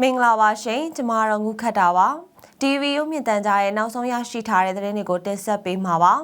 မင်္ဂလာပါရှင်ကျမတို့ငုခတ်တာပါ TV ရုပ်မြင်သံကြားရဲ့နောက်ဆုံးရရှိထားတဲ့သတင်းတွေကိုတင်ဆက်ပေးမှာပါ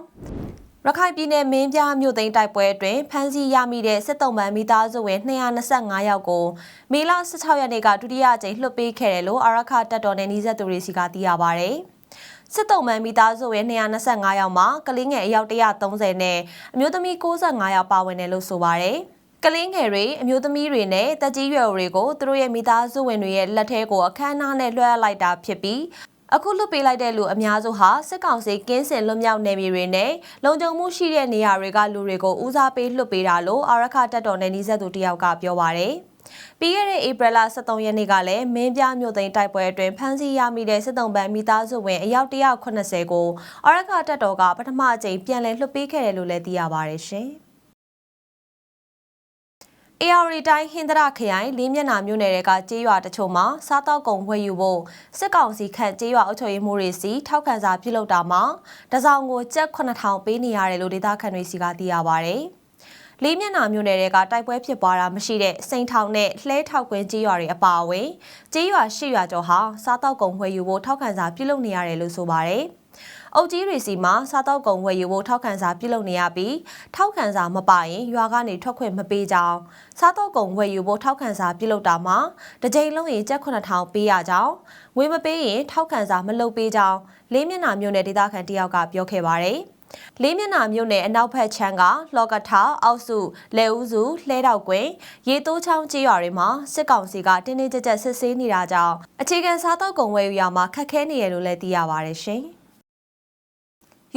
ရခိုင်ပြည်နယ်မင်းပြမြို့သိမ်းတိုက်ပွဲအတွင်းဖမ်းဆီးရမိတဲ့စစ်တုံးပန်းမိသားစုဝင်225ယောက်ကိုမေလ16ရက်နေ့ကဒုတိယအကြိမ်လွှတ်ပေးခဲ့တယ်လို့အာရခတပ်တော်နဲ့နှီးဆက်သူတွေစီကသိရပါဗျ။စစ်တုံးပန်းမိသားစုဝင်225ယောက်မှာကလေးငယ်အယောက်130နဲ့အမျိုးသမီး65ယောက်ပါဝင်တယ်လို့ဆိုပါဗျ။ ကလင်းငယ်တွေအမျိုးသမီးတွေနဲ့တက်ကြီးရွယ်တွေကိုသူတို့ရဲ့မိသားစုဝင်တွေရဲ့လက်ထဲကိုအခမ်းအနားနဲ့လွှဲလိုက်တာဖြစ်ပြီးအခုလွတ်ပေးလိုက်တဲ့လူအများစုဟာစစ်ကောင်စီကင်းစင်လွတ်မြောက်နေမြေတွေနဲ့လုံခြုံမှုရှိတဲ့နေရာတွေကလူတွေကိုဦးစားပေးလွတ်ပေးတာလို့အာရခတပ်တော်နဲ့နှီးဆက်သူတယောက်ကပြောပါရယ်ပြီးခဲ့တဲ့ဧပြီလ23ရက်နေ့ကလည်းမင်းပြမြို့သိမ်းတိုက်ပွဲအတွင်းဖမ်းဆီးရမိတဲ့စစ်တုံးပန်းမိသားစုဝင်အယောက်180ကိုအာရခတပ်တော်ကပထမအကြိမ်ပြန်လည်လွှတ်ပေးခဲ့တယ်လို့လည်းသိရပါတယ်ရှင်။ AR တိုင်းဟင်္ဒရခရိုင်လေးမျက်နှာမြို့နယ်တွေကကြေးရွာတချို့မှာစားတောက်ကုန်ဝယ်ယူဖို့စစ်ကောင်စီခန့်ကြေးရွာအုပ်ချုပ်ရေးမှုတွေစီထောက်ခံစာပြုလုပ်တာမှာတစောင်ကိုကျပ်9000ပေးနေရတယ်လို့ဒေသခံတွေစီကသိရပါဗျ။လေးမျက်နှာမြို့နယ်တွေကတိုက်ပွဲဖြစ်ပွားတာမရှိတဲ့စိန်ထောင်နဲ့လှဲထောက်ကွင်းကြေးရွာတွေအပါအဝင်ကြေးရွာရှစ်ရွာကျော်ဟာစားတောက်ကုန်ဝယ်ယူဖို့ထောက်ခံစာပြုလုပ်နေရတယ်လို့ဆိုပါတယ်။ အုပ်ကြီးတွေစီမှာစားတောက်ကုန်ဝယ်ယူဖို့ထောက်ခံစာပြုလုပ်နေရပြီးထောက်ခံစာမပါရင်ရွာကနေထွက်ခွင့်မပေးကြောင်းစားတောက်ကုန်ဝယ်ယူဖို့ထောက်ခံစာပြုလုပ်တာမှာတစ်ကြိမ်လုံးရင်ကျပ်9000ပေးရကြောင်းငွေမပေးရင်ထောက်ခံစာမလုပ်ပေးကြောင်းလေးမျက်နှာမျိုးနဲ့ဒေသခံတယောက်ကပြောခဲ့ပါတယ်လေးမျက်နှာမြို့နယ်အနောက်ဘက်ချမ်းကလော့ကထာအောက်စုလဲဦးစုလှဲတောက်ကွင်းရေတိုးချောင်းကြီးရွာတွေမှာစစ်ကောင်စီကတင်းတင်းကြပ်ကြပ်စစ်ဆေးနေတာကြောင့်အခြေခံစားတောက်ကုန်ဝယ်ယူရမှာခက်ခဲနေရလို့လည်းသိရပါတယ်ရှင်။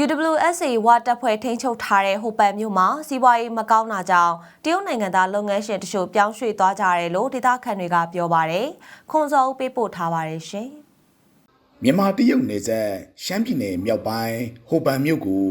UWSA ဝါတပ်ဖွဲ့ထိန်းချုပ်ထားတဲ့ဟိုပန်မြို့မှာစီးပွားရေးမကောင်းတာကြောင့်တရုတ်နိုင်ငံသားလုပ်ငန်းရှင်တချို့ပြောင်းရွှေ့သွားကြတယ်လို့ဒေသခံတွေကပြောပါတယ်။ခွန်စောဦးပေးပို့ထားပါတယ်ရှင်။မြန်မာတရုတ်နယ်စပ်ရှမ်းပြည်နယ်မြောက်ပိုင်းဟိုပန်မြို့ကို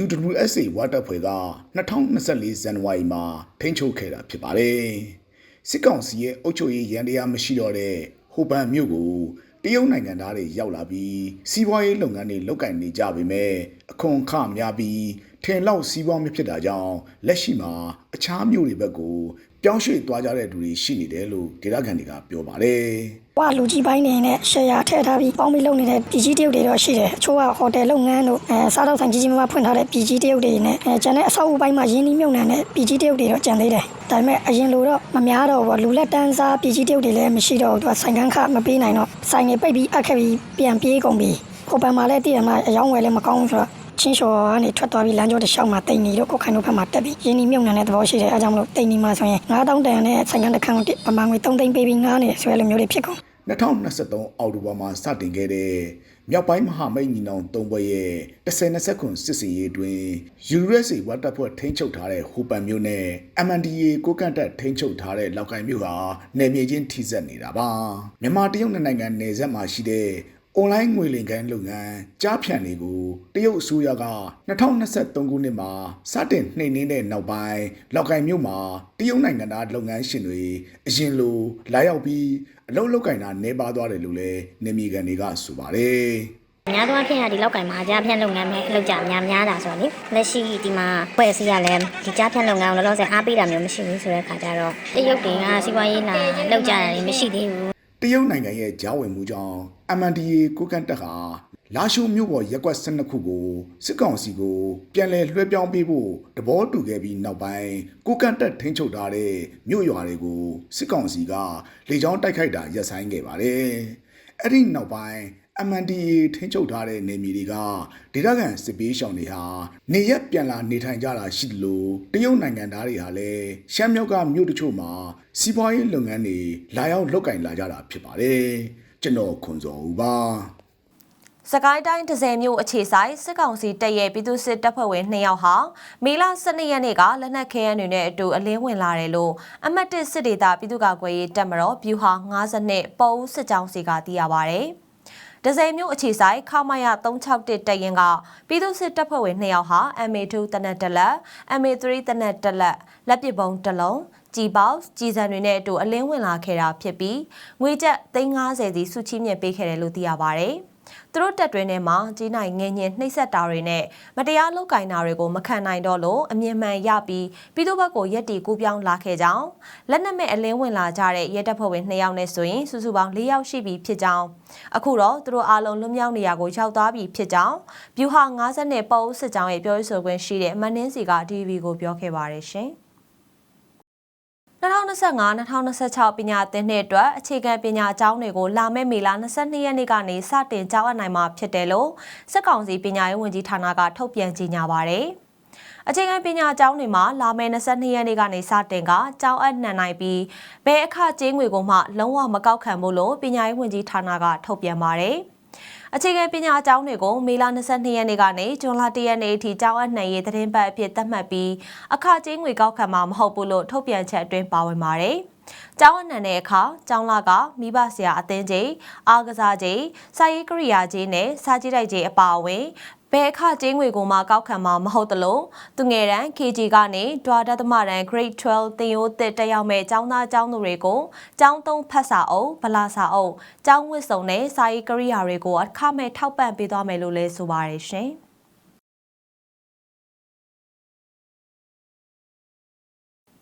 UWSA ဝါတပ်ဖွဲ့က2024ဇန်နဝါရီမှာထိန်းချုပ်ခဲ့တာဖြစ်ပါတယ်။စစ်ကောင်စီရဲ့အုပ်ချုပ်ရေးရန်တရားမရှိတော့တဲ့ဟိုပန်မြို့ကိုတ ရုတ်နိုင်ငံသားတွေရောက်လာပြီးစီးပွားရေးလုပ်ငန်းတွေလုပ်ကင်နေကြပေမဲ့အခွန်အခများပြီးထင်လောက်စီးပွားမဖြစ်တာကြောင့်လက်ရှိမှာအခြားမြို့တွေဘက်ကို ပြောင်းရွှေ့သွားကြတဲ့သူတွေရှိနေတယ်လို့ဒေသခံတွေကပြောပါတယ်။ဟွာလူကြီးပိုင်းနေနဲ့ရှယ်ယာထည့်ထားပြီးပေါင်းပြီးလုပ်နေတဲ့ပြည်ကြီးတရုတ်တွေတော့ရှိတယ်အချို့ကဟိုတယ်လုပ်ငန်းတို့အဲစားတော့ဆိုင်ကြီးကြီးမားမားဖွင့်ထားတဲ့ပြည်ကြီးတရုတ်တွေနဲ့အဲကျန်တဲ့အဆောက်အဦပိုင်းမှာရင်းနှီးမြှုပ်နှံတဲ့ပြည်ကြီးတရုတ်တွေတော့ကျန်သေးတယ်ဒါပေမဲ့အရင်လိုတော့မများတော့ဘူးလူလက်တန်းစားပြည်ကြီးတရုတ်တွေလည်းမရှိတော့ဘူးသူကဆိုင်ကန်းခမပေးနိုင်တော့ဆိုင်တွေပိတ်ပြီးအပ်ခဲ့ပြီးပြန်ပြေးကုန်ပြီဟိုဘက်မှာလည်းတည်ရမှာအယောင်းဝယ်လည်းမကောင်းဘူးဆိုတော့ ချင်းချော်ကနေထွက်သွားပြီးလမ်းကျောတစ်လျှောက်မှာတိတ်နေတော့ကိုခိုင်တို့ဘက်မှာတက်ပြီးရင်းနှီးမြှုပ်နှံတဲ့သဘောရှိတယ်အဲကြောင့်မလို့တိတ်နေမှာဆိုရင်9000တန်နဲ့ဆိုင်ကန်းတစ်ခန်းကိုပမာငွေ3သိန်းပေးပြီးငားနေဆွဲလိုမျိုးတွေဖြစ်ကုန်2023အောက်တိုဘာမှာစတင်ခဲ့တဲ့မြောက်ပိုင်းမဟာမိတ်ညီနောင်သုံးဘွဲရဲ့10-20ခုစစ်စင်ရေးတွင် USA ဝတ်တပ်ဖွဲ့ထိန်းချုပ်ထားတဲ့ဟိုပန်မြို့နဲ့ MNDA ကိုကန့်တက်ထိန်းချုပ်ထားတဲ့လောက်ကိုင်မြို့ဟာနယ်မြေချင်းထိစပ်နေတာပါမြန်မာတရုတ်နိုင်ငံနယ်စပ်မှာရှိတဲ့ အွန်လိုင်းငွေလိမ်ကိုင်းလုပ်ငန်းကြားဖြန့်တွေကိုတရုတ်အစိုးရက2023ခုနှစ်မှာစတင်နှိမ်နင်းတဲ့နောက်ပိုင်းလောက်ကိုင်မြို့မှာတရုတ်နိုင်ငံသားလုပ်ငန်းရှင်တွေအရင်လိုလာရောက်ပြီးအလုပ်လုပ်ကင်တာနေပါသွားတယ်လို့လည်းနေမီကန်တွေကဆိုပါတယ်များသောအားဖြင့်ကဒီလောက်ကင်မှာကြားဖြန့်လုပ်ငန်းပဲအလုပ်ကြများများတာဆိုတော့လေလက်ရှိဒီမှာဖွဲ့စည်းရလဲဒီကြားဖြန့်လုပ်ငန်းကိုလောလောဆယ်အားပေးတာမျိုးမရှိဘူးဆိုတဲ့ခါကျတော့တရုတ်တွေကစီးပွားရေးလာလောက်ကြတာတွေမရှိသေးဘူး တရုတ်နိုင်ငံရဲ့ကြားဝင်မှုကြောင့် MNDA ကိုကန့်တက်ဟာလာရှိုးမြို့ပေါ်ရက်ကွက်12ခုကိုစစ်ကောင်စီကိုပြန်လည်လွှဲပြောင်းပေးဖို့တဘောတူခဲ့ပြီးနောက်ပိုင်းကိုကန့်တက်ထိန်းချုပ်ထားတဲ့မြို့ရွာတွေကိုစစ်ကောင်စီကလေကြောင်းတိုက်ခိုက်တာရပ်ဆိုင်းခဲ့ပါတယ်။အဲ့ဒီနောက်ပိုင်း MNDA ထိန်းချုပ်ထားတဲ့နေမြေတွေကဒေသခံစစ်ပေးရှောင်တွေဟာနေရက်ပြန်လာနေထိုင်ကြတာရှိသလိုတရုတ်နိုင်ငံသားတွေဟာလည်းရှမ်းမြောက်ကမြို့တချို့မှာစီးပွားရေးလုပ်ငန်းတွေလာရောက်လုပ်ကင်လာကြတာဖြစ်ပါတယ်။ကျွန်တော်ခွန်စော်ဦးပါစကိုင်းတိုင်းဒဇယ်မြို့အခြေဆိုင်စစ်ကောင်စီတပ်ရဲ့ပြည်သူ့စစ်တပ်ဖွဲ့ဝင်2ယောက်ဟာမေလ12ရက်နေ့ကလက်နက်ခဲယမ်းတွေနဲ့အတူအလင်းဝင်လာတယ်လို့အမတ်တစ်စစ်ဒေသပြည်သူ့ကာကွယ်ရေးတပ်မတော်ဗျူဟာ52ပေါ်ဦးစစ်ကြောင်းစီကသိရပါဗျ။ ဒဇယ်မြို့အခြေဆိုင်ခမာယ361တပ်ရင်ကပြည်သူ့စစ်တပ်ဖွဲ့ဝင်2ယောက်ဟာ MA2 တနက်တလက် MA3 တနက်တလက်လက်ပစ်ပုံးတစ်လုံးကြည်ပေါက်ကြည်စံတွေနဲ့အတူအလင်းဝင်လာခဲ့တာဖြစ်ပြီးငွေကျပ်350စီစုချီးမြှင့်ပေးခဲ့တယ်လို့သိရပါဗျ။ သူတို့တက်တွင်းထဲမှာကြီးနိုင်ငင်းညင်နှိပ်စက်တာတွေနဲ့မတရားလုပ်ကင်တာတွေကိုမခံနိုင်တော့လို့အမြင့်မှန်ရပြီးပြည်သူ့ဘက်ကိုရက်တီကူးပြောင်းလာခဲ့ကြောင်းလက်နက်မဲ့အလင်းဝင်လာကြတဲ့ရဲတပ်ဖွဲ့ဝင်2ယောက်နဲ့ဆိုရင်စုစုပေါင်း4ယောက်ရှိပြီဖြစ်ကြောင်းအခုတော့သူတို့အားလုံးလွတ်မြောက်နေရကိုရောက်သွားပြီဖြစ်ကြောင်းဗျူဟာ90နဲ့ပေါ့ဦးစစ်ကြောင်းရဲ့ပြောရေးဆိုခွင့်ရှိတဲ့မန်နင်းစီက DV ကိုပြောခဲ့ပါတယ်ရှင်။ 2025-2026ပညာသင်နှစ်အတွက်အခြေခံပညာကျောင်းတွေကိုလာမယ့်မေလ22ရက်နေ့ကနေစတင်ကျောင်းအပ်နိုင်မှာဖြစ်တယ်လို့စစ်ကောင်စီပညာရေးဝန်ကြီးဌာနကထုတ်ပြန်ကြေညာပါတယ်။အခြေခံပညာကျောင်းတွေမှာလာမယ့်22ရက်နေ့ကနေစတင်ကကျောင်းအပ်နှံနိုင်ပြီးဘယ်အခကြေးငွေကိုမှလုံးဝမကောက်ခံဘူးလို့ပညာရေးဝန်ကြီးဌာနကထုတ်ပြန်ပါတယ်။ အခြေခံပညာအကြောင်းတွေကိုမေလ22ရက်နေ့ကနေဇွန်လ1ရက်နေ့အထိကျောင်းအနှံရေးသတင်းပတ်အဖြစ်သတ်မှတ်ပြီးအခကြေးငွေကောက်ခံမှာမဟုတ်ဘူးလို့ထုတ်ပြန်ချက်အတွင်းပါဝင်ပါတယ်။ကျောင်းအနှံတဲ့အခါကျောင်းလာကမိဘဆရာအသင်းကြီးအားကစားကြီးစာရေးကရိယာကြီးနဲ့စာကြည့်တိုက်ကြီးအပါအဝင် ဘယ်အခကျင်းငွေကိုမှကောက်ခံမှာမဟုတ်သလိုသူငယ်တန်း KG ကနေဒွာဒသမတန်း Grade 12သင်ရိုးသစ်တက်ရောက်မဲ့ကျောင်းသားကျောင်းသူတွေကိုကျောင်းသုံးဖက်စာအုပ်ဗလာစာအုပ်ကျောင်းဝတ်စုံနဲ့စာရေးကိရိယာတွေကိုအခမဲ့ထောက်ပံ့ပေးသွားမယ်လို့လည်းဆိုပါတယ်ရှင်။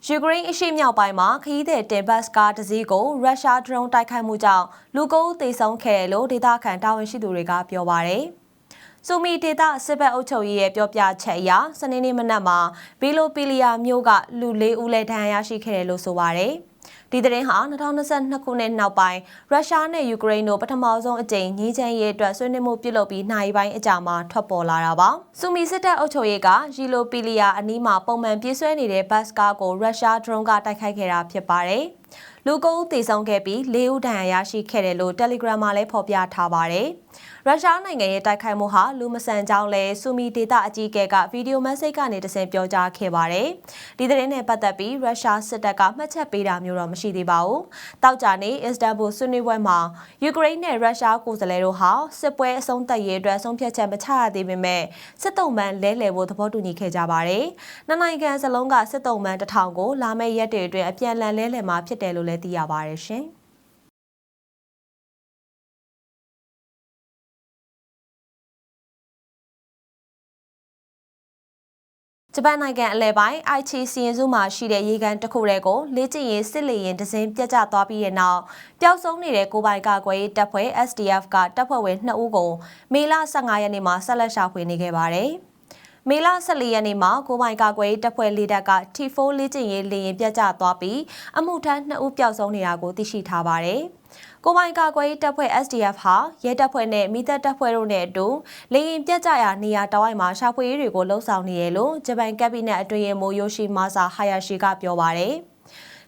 ယူကရိန်းအရှေ့မြောက်ပိုင်းမှာခရီးသည်တင်ဘတ်ကားတစ်စီးကိုရုရှားဒရုန်းတိုက်ခိုက်မှုကြောင့်လူကိုယ်သေဆုံးခဲ့တယ်လို့ဒေသခံတာဝန်ရှိသူတွေကပြောပါတယ်။ ဆိုမီဒေတာစစ်ဘက်အုပ်ချုပ်ရေးရဲ့ပြောပြချက်အရစနေနေ့မနက်မှာဘီလိုပီလီယာမြို့ကလူ၄ဦးလည်းဒဏ်ရာရရှိခဲ့တယ်လို့ဆိုပါတယ်။ဒီသတင်းဟာ2022ခုနှစ်နောက်ပိုင်းရုရှားနဲ့ယူကရိန်းတို့ပထမဆုံးအကြိမ်ညီချမ်းရေးအတွက်ဆွေးနွေးမှုပြုလုပ်ပြီးနိုင်ပိုင်းအကြာမှာထွက်ပေါ်လာတာပါ။စူမီစစ်တပ်အုပ်ချုပ်ရေးကရီလိုပီလီယာအနီးမှာပုံမှန်ပြေးဆွဲနေတဲ့ဘတ်စကားကိုရုရှားဒရုန်းကတိုက်ခိုက်ခဲ့တာဖြစ်ပါတယ်။ လူကိုယ်သေဆုံးခဲ့ပြီး၄ဦးဒဏ်ရာရရှိခဲ့တယ်လို့ Telegram မှာလည်းဖော်ပြထားပါတယ်။ရုရှားနိုင်ငံရဲ့တိုက်ခိုက်မှုဟာလူမဆန်ကြောင်းလဲဆူမီဒေတာအကြီးအကဲကဗီဒီယိုမက်ဆေ့ကနေတဆင့်ပြောကြားခဲ့ပါတယ်။ဒီသတင်းနဲ့ပတ်သက်ပြီးရုရှားစစ်တပ်ကမှတ်ချက်ပေးတာမျိုးတော့မရှိသေးပါဘူး။တောက်ကြနေအစ္စတန်ဘူဆွေးနွေးပွဲမှာယူကရိန်းနဲ့ရုရှားကိုယ်စားလှယ်တို့ဟာစစ်ပွဲအဆုံးသတ်ရေးအတွက်ဆုံးဖြတ်ချက်မချရသေးပေမဲ့စစ်တုံးမှန်လဲလှယ်ဖို့သဘောတူညီခဲ့ကြပါတယ်။နှစ်နိုင်ငံစလုံးကစစ်တုံးမှန်တစ်ထောင်ကိုလာမယ့်ရက်တွေအတွင်းအပြန်အလှန်လဲလှယ်မှာဖြစ်တယ်လို့လည်းသိရပါတယ်ရှင်။ဂျပန်နိုင်ငံအလဲပိုင်းအိုက်ချီစီရင်စုမှာရှိတဲ့ရေကန်တစ်ခုတည်းကိုလေ့ကျင့်ရေးစစ်လေရင်ဒဇင်းပြတ်ကျသွားပြီးတဲ့နောက်ပျောက်ဆုံးနေတဲ့ကိုပိုင်ကာကွယ်ရေးတပ်ဖွဲ့ SDF ကတပ်ဖွဲ့ဝင်2ဦးကိုမေလ15ရက်နေ့မှာဆက်လက်ရှာဖွေနေခဲ့ပါတယ်။ မေလ14ရက်နေ့မှာကိုပိုင်ကာကွယ်ရေးတပ်ဖွဲ့လေးတပ်က T4 လေ့ကျင့်ရေးလေရင်ပြတ်ကျသွားပြီးအမှုထမ်း2ဦးပျောက်ဆုံးနေတာကိုသိရှိထားပါတယ်။ကိုပိုင်ကာကွယ်ရေးတပ်ဖွဲ့ SDF ဟာရဲတပ်ဖွဲ့နဲ့မိသက်တပ်ဖွဲ့တို့နဲ့အတူလေရင်ပြတ်ကျရာနေရာတောင်ဝိုက်မှာရှာဖွေရေးတွေကိုလှုံ့ဆော်နေရလို့ဂျပန်ကက်ဘိနက်အတွင်းရေးမှူးယိုရှိမာဆာဟာယာရှိကပြောပါတယ်။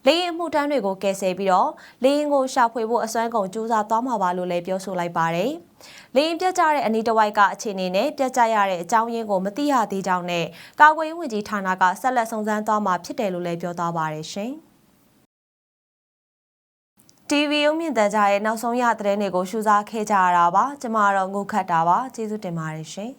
လေရင်မှုတန်းတွေကိုကယ်ဆယ်ပြီးတော့လေရင်ကိုရှာဖွေဖို့အစွမ်းကုန်ကြိုးစားသွားမှာပါလို့လည်းပြောဆိုလိုက်ပါတယ်။လေရင်ပြတ်ကျတဲ့အနီးတစ်ဝိုက်ကအခြေအနေနဲ့ပြတ်ကျရတဲ့အကြောင်းရင်းကိုမသိရသေးကြောင်းနဲ့ကာကွယ်ရေးဝန်ကြီးဌာနကဆက်လက်စုံစမ်းသွားမှာဖြစ်တယ်လို့လည်းပြောသွားပါတယ်ရှင်။ TV ရုံမြင့်တန်ကြားရဲ့နောက်ဆုံးရသတင်းတွေကိုရှုစားခဲ့ကြရတာပါကျမတော့ငုတ်ခတ်တာပါကျေးဇူးတင်ပါတယ်ရှင်